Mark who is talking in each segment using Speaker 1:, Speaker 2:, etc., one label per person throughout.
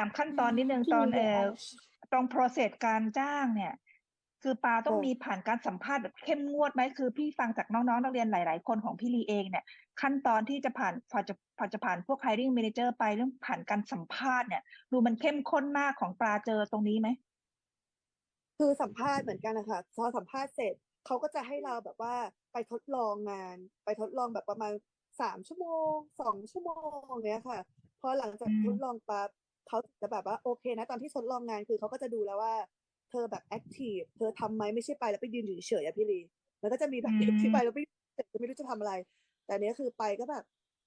Speaker 1: ามขั้นตอนนิดนึงตอนเออตรง process การจ้างเนี่ย คือปาต้อง
Speaker 2: ค่ะ
Speaker 1: มีผ่านการสัมภาษณ์แบบเข้มงวดไหมคือพี่ฟังจากน้องๆนักเรียนหลาย ๆ คนของพี่ลีเองเนี่ย ขั้นตอนที่จะผ่านพอจะพอจะผ่านพวก hiring manager ไปเรื่องผ่านการสัมภาษณ์เนี่ย ดูมันเข้มข้นมากของปลาเจอตรงนี้ไหม
Speaker 2: คือสัมภาษณ์เหมือนกันนะคะพอสัมภาษณ์เสร็จเขาก็จะให้เราแบบว่าไปทดลองงาน ไปทดลองแบบประมาณสามชั่วโมงสองชั่วโมงเนี้ยค่ะพอหลังจาก
Speaker 1: อืม
Speaker 2: ทดลองปั๊บ เขาจะแบบว่าโอเคนะตอนที่ทดลองงานคือเขาก็จะดูแล้วว่า เธอแบบแอคทีฟเธอทำไหมไม่ใช่ไปแล้วไปยืนอยู่เฉยๆอะพี่ลีแล้วก็จะมีแบบเด็กที่ไปแล้วไม่จะไม่รู้จะทำอะไร แต่อันเนี้ยคือไปก็แบบ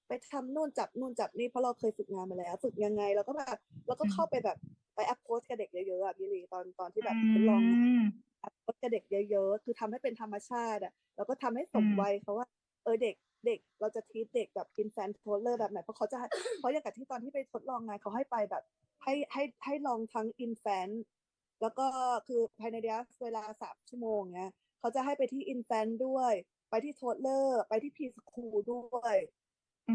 Speaker 2: ไปทำนู่นจับนู่นจับนี่เพราะเราเคยฝึกงานมาแล้ว ฝึกยังไงเราก็แบบเราก็เข้าไปแบบไปแอปโพสกับเด็กเยอะๆอะพี่ลีตอนตอนที่แบบทดลองงาน
Speaker 1: อืม
Speaker 2: ลดกับเด็กเยอะๆคือทำให้เป็นธรรมชาติอะแล้วก็ทำให้สม
Speaker 1: อืม
Speaker 2: วัยเขาว่า เออเด็กเด็กเราจะทีเด็กแบบ infant toddler แบบไหนเพราะเขาจะให้เพราะอย่างกับที่ตอนที่ไปทดลองงานเขาให้ไปแบบ ให้ให้ให้ลองทั้ง infant แล้วก็คือภายในระยะเวลาสามชั่วโมงเนี้ยเขาจะให้ไปที่ infant ด้วย ไปที่ toddler ไปที่ preschool ด้วย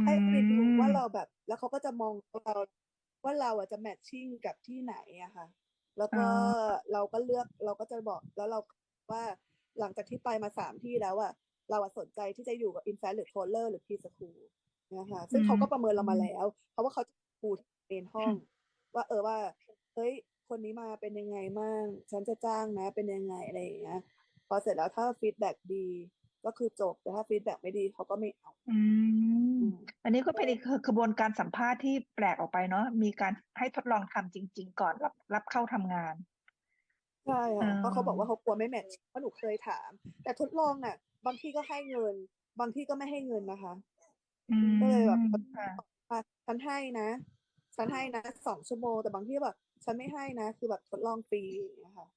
Speaker 2: ให้ไปดูว่าเราแบบ แล้วเขาก็จะมองเราว่าเราอะจะแมทชิ่งกับที่ไหนอะค่ะ แล้วก็
Speaker 1: อ๋อ
Speaker 2: เราก็เลือกเราก็จะบอกแล้วเราว่าหลังจากที่ไปมาสามที่แล้วอะ เราอะสนใจที่จะอยู่กับอินแฟนหรือโทเลอร์หรือพีสคูลนะคะซึ่งเขาก็ประเมินเรามาแล้ว เพราะว่าเขาจะปูเอนห้อง ว่าเออว่าเฮ้ยคนนี้มาเป็นยังไงมั่งฉันจะจ้างนะ เป็นยังไงอะไรอย่างเงี้ยพอเสร็จแล้วถ้าฟีดแบ็ดี ก็คือจบแต่ถ้าฟีดแบ็ไม่ดีเขาก็ไม่เอา
Speaker 1: อืม
Speaker 2: อืม
Speaker 1: อันนี้ก็เป็นอีกกระบวนการสัมภาษณ์ที่แปลกออกไปเนาะมีการให้ทดลองทำจริง ๆ ก่อนรับรับเข้าทำงาน
Speaker 2: ใช่ค่ะ
Speaker 1: อ่า
Speaker 2: เพราะเขาบอกว่าเขากลัวไม่แมทช์เพราะหนูเคยถาม แต่ทดลองน่ะ บางที่ก็ให้เงิน บางที่ก็ไม่ให้เงินนะคะ
Speaker 1: อืม
Speaker 2: ก็เลยแบบ
Speaker 1: ค่ะ
Speaker 2: อะฉันให้นะ ฉันให้นะสองชั่วโมงแต่บางที่แบบ ฉันไม่ให้นะ คือแบบทดลองฟรีอย่างเงี้ยค่ะ